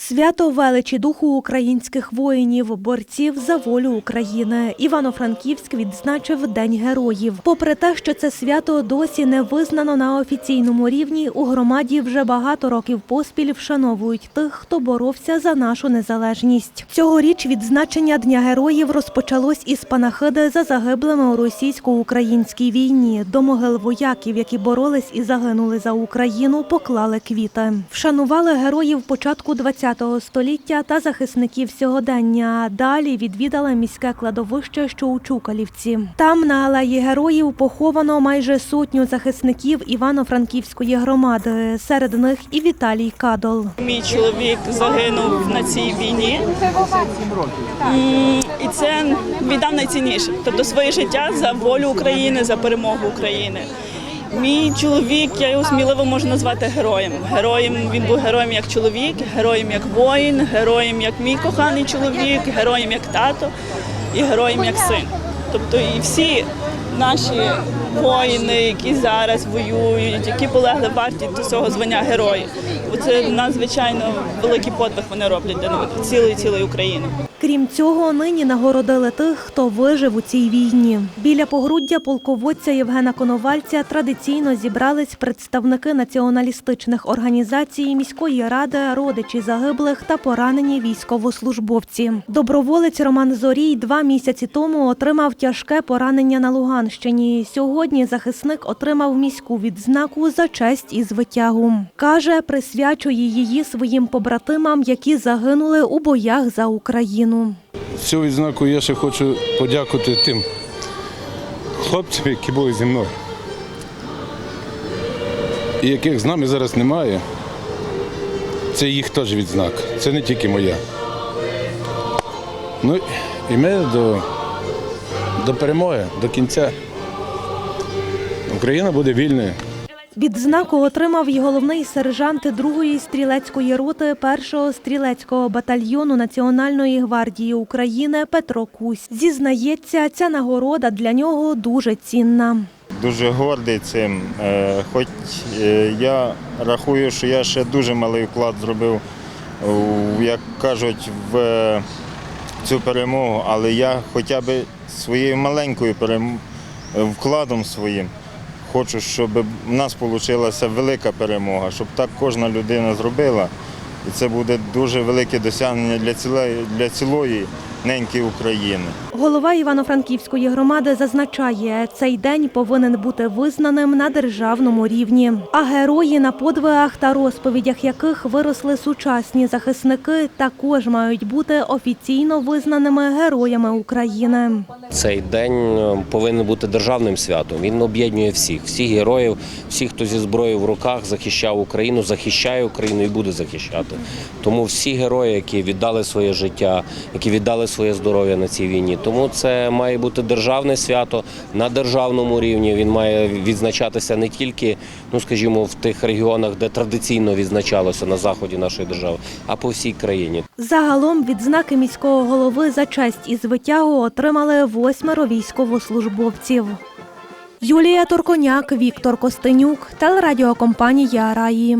Свято величі духу українських воїнів, борців за волю України. Івано-Франківськ відзначив День героїв. Попри те, що це свято досі не визнано на офіційному рівні, у громаді вже багато років поспіль вшановують тих, хто боровся за нашу незалежність. Цьогоріч відзначення Дня героїв розпочалось із панахиди за загиблими у російсько-українській війні. До могил вояків, які боролись і загинули за Україну, поклали квіти. Вшанували героїв початку ХХ століття та захисників сьогодення. Далі відвідали міське кладовище, що у Чукалівці. Там на алеї героїв поховано майже сотню захисників Івано-Франківської громади. Серед них і Віталій Кадол. Мій чоловік загинув на цій війні. І це віддав найцінніше. Тобто своє життя за волю України, за перемогу України. Мій чоловік, я його сміливо можу назвати героєм. Героєм він був героєм як чоловік, героєм як воїн, героєм як мій коханий чоловік, героєм як тато і героєм як син. Тобто і всі наші воїни, які зараз воюють, які полегли варті до цього звання герої. Бо Це надзвичайно великий подвиг вони роблять для цілої цілої України. Крім цього, нині нагородили тих, хто вижив у цій війні. Біля погруддя полководця Євгена Коновальця традиційно зібрались представники націоналістичних організацій, міської ради, родичі загиблих та поранені військовослужбовці. Доброволець Роман Зорій два місяці тому отримав тяжке поранення на Луганщині. Сьогодні захисник отримав міську відзнаку за честь і звитягу. Каже, присвячує її своїм побратимам, які загинули у боях за Україну. Цю відзнаку я ще хочу подякувати тим хлопцям, які були зі мною. І яких з нами зараз немає. Це їх теж відзнак. Це не тільки моя. Ну і ми до, до перемоги, до кінця. Україна буде вільною. Відзнаку отримав і головний сержант 2-ї стрілецької роти 1-го стрілецького батальйону Національної гвардії України Петро Кусь. Зізнається, ця нагорода для нього дуже цінна. Дуже гордий цим. Е, Хоч е, я рахую, що я ще дуже малий вклад зробив, як кажуть, в цю перемогу, але я хоча б своєю маленькою перем- вкладом своїм хочу, щоб в нас вийшла велика перемога, щоб так кожна людина зробила. І це буде дуже велике досягнення для цілої, для цілої неньки України. Голова Івано-Франківської громади зазначає, цей день повинен бути визнаним на державному рівні. А герої на подвигах та розповідях яких виросли сучасні захисники, також мають бути офіційно визнаними героями України. Цей день е, повинен бути державним святом. Він об'єднує всіх, всіх героїв, всіх, хто зі зброєю в руках захищав Україну, захищає Україну і буде захищати. Тому всі герої, які віддали своє життя, які віддали своє здоров'я на цій війні. Тому це має бути державне свято на державному рівні. Він має відзначатися не тільки, ну скажімо, в тих регіонах, де традиційно відзначалося на заході нашої держави, а по всій країні. Загалом відзнаки міського голови за честь і звитягу отримали восьмеро військовослужбовців. Юлія Торконяк, Віктор Костенюк, телерадіокомпанія Раї.